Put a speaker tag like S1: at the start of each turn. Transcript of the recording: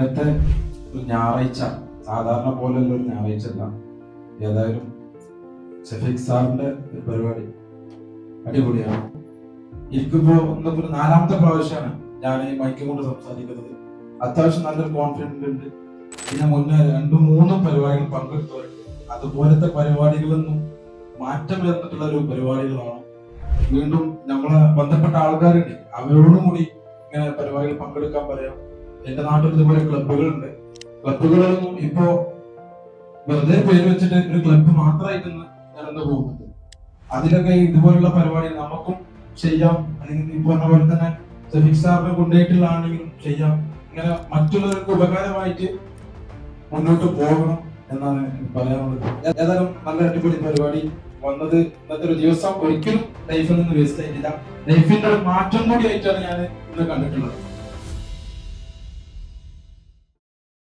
S1: ഇന്നത്തെ ഒരു ഞായറാഴ്ച സാധാരണ പോലെയുള്ള ഒരു ഞായറാഴ്ച അല്ല ഏതായാലും ഷഫീഖ് സാറിന്റെ ഒരു പരിപാടി അടിപൊളിയാണ്. എനിക്കിപ്പോ ഇന്നിപ്പോ ഒരു നാലാമത്തെ പ്രാവശ്യമാണ് ഞാൻ ഈ മൈക്കും കൊണ്ട് സംസാരിക്കുന്നത്. അത്യാവശ്യം നല്ലൊരു കോൺഫിഡൻസ് ഉണ്ട്. പിന്നെ മുന്നേ രണ്ടും മൂന്നും പരിപാടികൾ പങ്കെടുത്തവരുണ്ട്. അതുപോലത്തെ പരിപാടികളൊന്നും മാറ്റം വരുന്നിട്ടുള്ള ഒരു പരിപാടികളാണ്. വീണ്ടും നമ്മളെ ബന്ധപ്പെട്ട ആൾക്കാരുണ്ട്. അവരോടും കൂടി ഇങ്ങനെ പരിപാടികൾ പങ്കെടുക്കാൻ പറയാം. എന്റെ നാട്ടിൽ ഇതുപോലെ ക്ലബുകളുണ്ട് ക്ലബുകളൊന്നും ഇപ്പോ വെറുതെ പേര് വെച്ചിട്ട് ഒരു ക്ലബ് മാത്രമായിട്ട് നടന്നു പോകുന്നുണ്ട് അതിലൊക്കെ ഇതുപോലുള്ള പരിപാടി നമുക്കും ചെയ്യാം. അല്ലെങ്കിൽ ഈ പറഞ്ഞ പോലെ തന്നെ സഫിക് സാറിനെ കൊണ്ടുപോയിട്ടുള്ളതാണെങ്കിലും ചെയ്യാം. ഇങ്ങനെ മറ്റുള്ളവർക്ക് ഉപകാരമായിട്ട് മുന്നോട്ട് പോകണം എന്നാണ് എനിക്ക് പറയാനുള്ളത്. ഏതായാലും നല്ല അടിപൊളി പരിപാടി വന്നത് ഇന്നത്തെ ഒരു ദിവസം ഒരിക്കലും ലൈഫിൽ നിന്ന് വേസ്റ്റ് ആയിട്ടില്ല. ലൈഫിന്റെ ഒരു മാറ്റം കൂടി ആയിട്ടാണ് ഞാൻ ഇന്ന് കണ്ടിട്ടുള്ളത്.